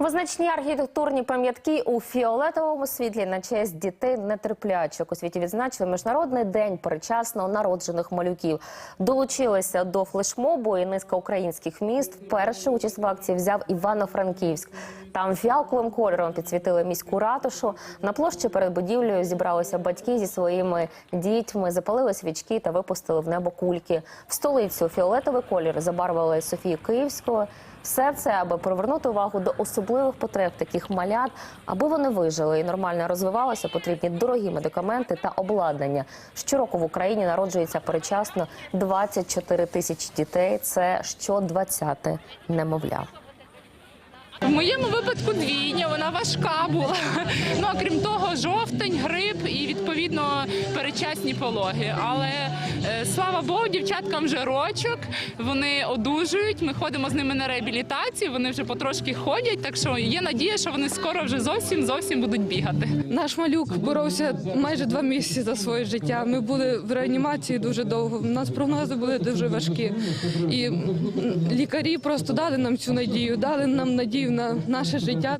Визначні архітектурні пам'ятки у фіолетовому світлі на честь дітей нетерплячок. У світі відзначили міжнародний день перечасно народжених малюків. Долучилися до флешмобу і низка українських міст. Вперше участь в акції взяв Івано-Франківськ. Там фіалковим кольором підсвітили міську ратушу. На площі перед будівлею зібралися батьки зі своїми дітьми, запалили свічки та випустили в небо кульки. В столицю фіолетовий колір забарвили Софію Київського. Все це, аби привернути увагу до особливих потреб таких малят, аби вони вижили і нормально розвивалися, потрібні дорогі медикаменти та обладнання. Щороку в Україні народжується перечасно 24 тисячі дітей. Це що 20-те немовля. В моєму випадку двійня, вона важка була. Ну а крім того, жовтень, грип відповідно перечасні пологи. Але е, слава Богу, дівчаткам вже рочок. Вони одужують. Ми ходимо з ними на реабілітацію. Вони вже потрошки ходять. Так що є надія, що вони скоро вже зовсім зовсім будуть бігати. Наш малюк боровся майже два місяці за своє життя. Ми були в реанімації дуже довго. У нас прогнози були дуже важкі. І лікарі просто дали нам цю надію, дали нам надію на наше життя.